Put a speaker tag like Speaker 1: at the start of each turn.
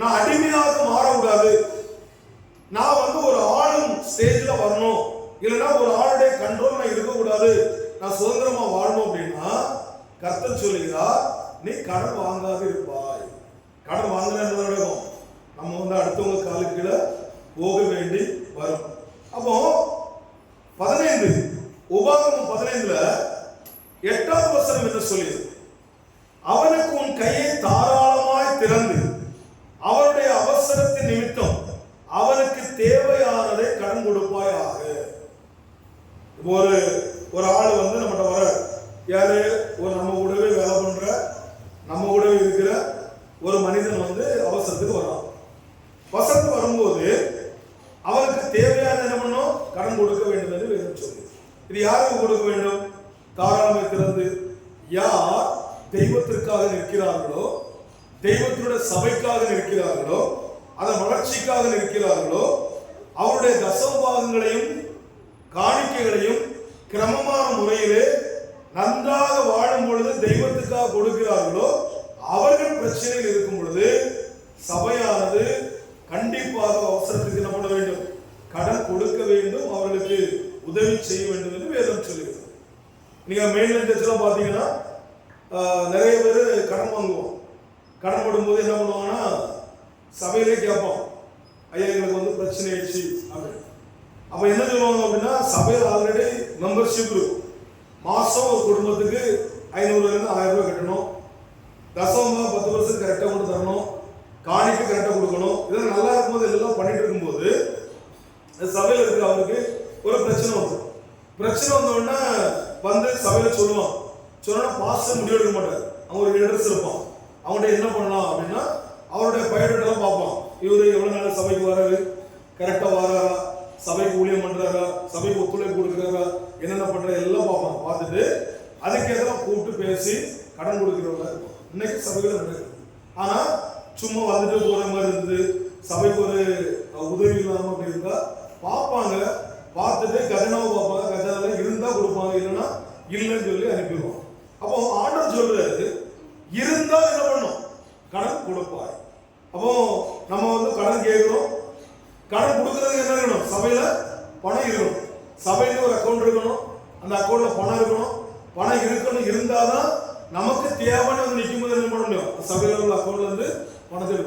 Speaker 1: நான் அடிமையாக மாறக்கூடாது. நான் வந்து ஒரு ஆளும் ஸ்டேஜ்ல வரணும். இல்லைன்னா ஒரு ஆளுடைய கண்ட்ரோல் நான் இருக்கக்கூடாது. நான் சுதந்திரமா வாழணும் அப்படின்னா கர்த்தர் சொல்லுகிறார் நீ கடன் வாங்காது இருப்பாய். கடன் வாங்கினா நடக்கும்? நம்ம வந்து அடுத்தவங்க காலுக்கு கீழே போக வேண்டி வரும். அப்போ பதினைந்து உபாகமும் பதினைந்துல எட்டாவது வசனம் என்ன சொல்லியது அவனுக்கு உன் கையை தார் நிமித்தம் அவனுக்கு தேவையானதை கடன் கொடுப்பாய் ஆகு ஒரு ஒரு ஆள் வந்து நம்மகிட்ட வர யாரு? ஒரு நம்ம கூடவே வேலை பண்ற நம்ம கூடவே இருக்கிற ஒரு மனிதன் வந்து அவசரத்துக்கு வரான் வசத்து வரும்போது அவனுக்கு தேவையான என்ன பண்ணும்? கடன் கொடுக்க வேண்டும் என்று வேதம் சொல்லி இது யாருக்கு கொடுக்க வேண்டும்? தாராளமை திறந்து யார் தெய்வத்திற்காக நிற்கிறார்களோ தெய்வத்தினுடைய சபைக்காக நிற்கிறார்களோ அதன் வளர்ச்சிக்காக நிற்கிறார்களோ அவருடைய தசமபாகங்களையும் காணிக்கைகளையும் கிரமமான முறையிலே நன்றாக வாழும் பொழுது தெய்வத்துக்காக கொடுக்கிறார்களோ அவர்கள் பிரச்சனையில் இருக்கும் பொழுது சபையானது கண்டிப்பாக அவசரத்துக்கு என்ன பண்ண வேண்டும். கடன் கொடுக்க வேண்டும் அவர்களுக்கு உதவி செய்ய வேண்டும் என்று வேதம் சொல்லுகிறது நீங்க மெயின் டச்செல்லாம் பார்த்தீங்கன்னா நிறைய பேர் கடன் வாங்குவோம் கடன் போடும்போது என்ன பண்ணுவாங்கன்னா சபையிலே கேட்போம். ஐயா எங்களுக்கு வந்து பிரச்சனை ஆயிடுச்சு. அப்படின்னு. அப்ப என்ன சொல்லுவாங்க அப்படின்னா சபையில் ஆல்ரெடி மெம்பர்ஷிப் இருக்கும் மாசம் ஒரு குடும்பத்துக்கு ஐநூறுல இருந்து ஆயிரம் ரூபாய் கட்டணும். தசமமாக பத்து பர்சன்ட் கரெக்டாக கொண்டு தரணும். காணிக்கு கரெக்டாக கொடுக்கணும். இதெல்லாம் நல்லா இருக்கும்போது எல்லாம் பண்ணிட்டு இருக்கும்போது சபையில் இருக்கிற அவருக்கு ஒரு பிரச்சனை வரும் பிரச்சனை வந்த வந்து சபையில சொல்லுவான். சொன்னா பாஸ்டர் முடிவெடுக்க மாட்டார். அவங்க ஒரு இன்ட்ரெஸ்ட் இருப்பான். அவன்கிட்ட என்ன பண்ணலாம் அப்படின்னா அவருடைய பயோடேட்டெல்லாம் பார்ப்பான் இவரு எவ்வளோ நாள் சபைக்கு வராரு? கரெக்டாக வராரா? சபைக்கு ஊழியம் பண்ணுறாரா சபைக்கு ஒத்துழைப்பு கொடுக்குறாரா? என்னென்ன பண்ணுறா எல்லாம் பார்ப்பாங்க பார்த்துட்டு அதுக்கேற்ற கூப்பிட்டு பேசி கடன் கொடுக்குறவங்களா இருக்கும் இன்னைக்கு சபைகள் நடக்குது. ஆனால் சும்மா வந்துட்டு போகிற மாதிரி இருந்தது சபைக்கு ஒரு உதவி இல்லாமல் அப்படி இருந்தால் பார்ப்பாங்க. பார்த்துட்டு கஜனாவை பார்ப்பாங்க. கஜனாவில் இருந்தால் கொடுப்பாங்க. இல்லைன்னா இல்லைன்னு சொல்லி அனுப்பிடுவோம் அப்போ ஆர்டர் சொல்றாரு இருந்தால் என்ன பண்ணும்? கடன் கொடுப்பார். அப்போ நம்ம வந்து கடன் கேட்குறோம். கடன் கொடுக்கறதுக்கு என்ன இருக்கணும் சபையில பணம் இருக்கணும். சபையில ஒரு அக்கௌண்ட் இருக்கணும். அந்த அக்கௌண்ட்ல பணம் இருக்கணும். பணம் இருக்கணும் இருந்தாதான் நமக்கு தேவைன்னு வந்து நிற்கும் போது என்ன பண்ண முடியும்? சபையில உள்ள அக்கௌண்ட்ல இருந்து பணத்தை